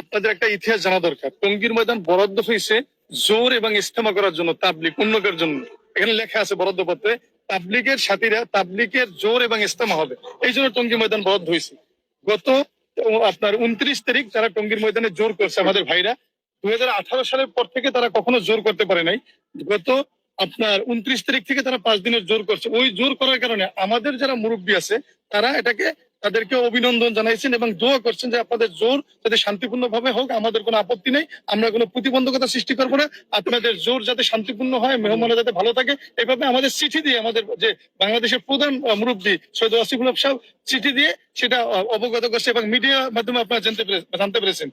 আপনাদের একটা ইতিহাস জানা দরকার। টঙ্গীর ময়দান বরাদ্দ হয়েছে জোর এবং ইস্তেমা করার জন্য তাবলিক উন্নতের জন্য। এখানে লেখা আছে বরাদ্দ পত্রে তাবলিকের সাথীরা তাবলিকের জোর এবং ইস্তেমা হবে। এই জন্য টঙ্গী ময়দান বরাদ্দ হয়েছে। গত আপনার উনত্রিশ তারিখ তারা টঙ্গীর ময়দানে জোর করছে আমাদের ভাইরা। দু হাজার আঠারো সালের পর থেকে তারা কখনো জোর করতে পারে নাই। গত, আপনার উনত্রিশ তারিখ থেকে তারা পাঁচ দিনের জোর করছে। ওই জোর করার কারণে আমাদের যারা মুরব্বী আছে, তারা এটাকে তাদেরকে অভিনন্দন জানাইছেন এবং দোয়া করছেন যে আপনাদের জোর যাতে শান্তিপূর্ণ ভাবে হোক, আমাদের কোনো আপত্তি নেই, আমরা কোনো প্রতিবন্ধকতা সৃষ্টি করব না। আপনাদের জোর যাতে শান্তিপূর্ণ হয়, মেহমানরা যাতে ভালো থাকে এভাবে আমাদের চিঠি দিয়ে আমাদের যে বাংলাদেশের প্রধান মুরব্বী সৈয়দ আসিফুল সাহেব চিঠি দিয়ে সেটা অবগত করছে এবং মিডিয়ার মাধ্যমে আপনারা জানতে পেরে, জানতে পেরেছেন।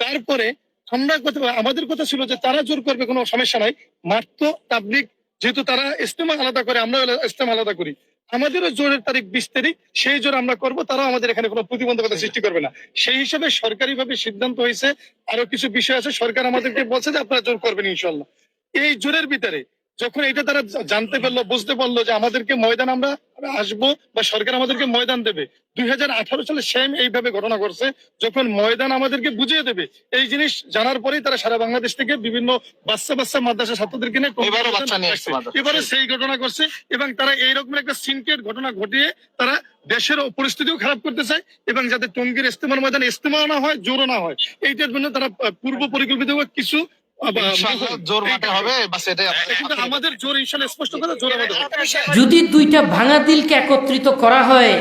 তারপরে আমরা আমাদের কথা ছিল যে তারা জোর করবে, কোনো সমস্যা নাই। মাত্র তাবলিক যেহেতু তারা ইস্তেমা আলাদা করে আমরা ইস্তেমা আলাদা করি। আমাদেরও জোরের তারিখ বিশ তারিখ, সেই জোর আমরা করব, তারাও আমাদের এখানে কোনো প্রতিবন্ধকতা সৃষ্টি করবে না। সেই হিসাবে সরকারি ভাবে সিদ্ধান্ত হয়েছে আরও কিছু বিষয় আছে, সরকার আমাদেরকে বলছে যে আপনারা জোর করবেন ইনশাল্লাহ এই জোরের ভিতরে যখন এটা তারা জানতে পারল বুঝতে পারল যে আমাদেরকে ময়দান আমরা আসব বা সরকার আমাদেরকে ময়দান দেবে। দুই সালে সেম এইভাবে ঘটনা করছে যখন ময়দান আমাদেরকে বুঝিয়ে দেবে। এই জিনিস জানার পরেই তারা সারা বাংলাদেশ থেকে বিভিন্ন বাচ্চা বাচ্চা মাদ্রাসা ছাত্রদেরকে নিয়ে। এবারে সেই ঘটনা করছে এবং তারা এইরকম একটা সিনকেট ঘটনা ঘটিয়ে তারা দেশের পরিস্থিতিও খারাপ করতে চায় এবং যাতে টঙ্গীর ইস্তেমার ময়দান ইস্তেমা না হয় জোরও না হয়। এইটার জন্য তারা পূর্ব পরিকল্পিত কিছু যদি দুইটা ভাঙা দিলকে একত্রিত করা হয়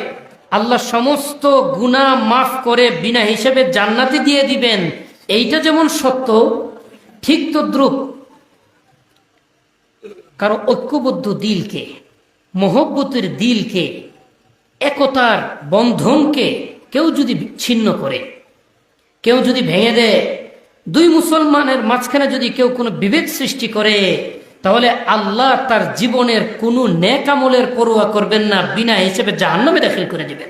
আল্লাহ সমস্ত গুনাহ মাফ করে বিনা হিসেবে জান্নাতি দিয়ে দিবেন। এইটা যেমন সত্য ঠিক তদ্রুপ কারও ঐক্যবদ্ধ দিলকে মহব্বতের দিলকে একতার বন্ধনকে কেউ যদি ছিন্ন করে কেউ যদি ভেঙে দেয় দুই মুসলমানের মাঝখানে যদি কেউ কোনো বিভেদ সৃষ্টি করে, তাহলে আল্লাহ তার জীবনের কোনো ন্যাকামলের পরোয়া করবেন না, বিনা হিসেবে জাহান্নামে দাখিল করে দিবেন।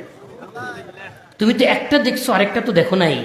তুমি তো একটা দেখছ, আরেকটা তো দেখো নাই।